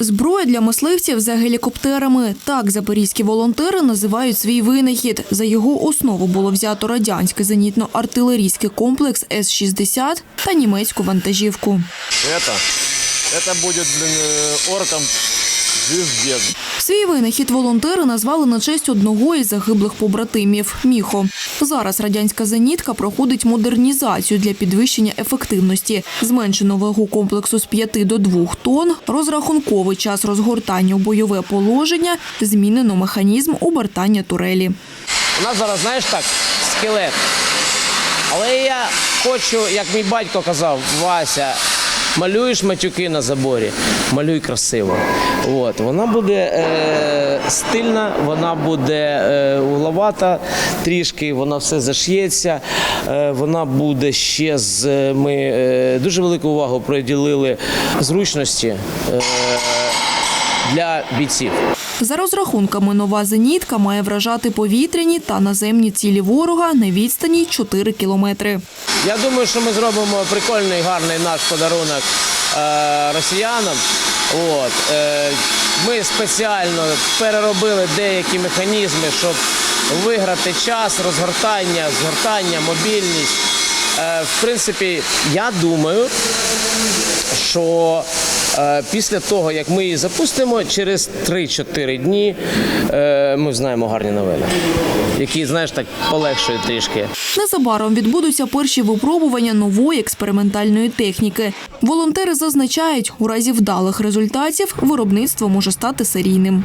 Зброя для мисливців за гелікоптерами. Так запорізькі волонтери називають свій винахід. За його основу було взято радянський зенітно-артилерійський комплекс С-60 та німецьку вантажівку. Це, это будет, блин, э. Свій винахід волонтери назвали на честь одного із загиблих побратимів Міхо. Зараз радянська зенітка проходить модернізацію для підвищення ефективності, зменшено вагу комплексу з 5 до 2 тонн, розрахунковий час розгортання у бойове положення, змінено механізм обертання турелі. У нас зараз, знаєш так, скелет. Але я хочу, як мій батько казав, Вася, малюєш матюки на заборі, малюй красиво. От. Вона буде е, стильна, вона буде е, угловата трішки, вона все заш'ється, е, вона буде ще з. Ми е, дуже велику увагу приділили зручності. Е, для бійців. За розрахунками, нова зенітка має вражати повітряні та наземні цілі ворога на відстані 4 кілометри. Я думаю, що ми зробимо прикольний, гарний наш подарунок е, росіянам. От, е, ми спеціально переробили деякі механізми, щоб виграти час, розгортання, згортання, мобільність. Е, в принципі, я думаю, що після того, як ми її запустимо, через 3-4 дні е, ми знаємо гарні новини, які, знаєш, так полегшують трішки. Незабаром відбудуться перші випробування нової експериментальної техніки. Волонтери зазначають, у разі вдалих результатів виробництво може стати серійним.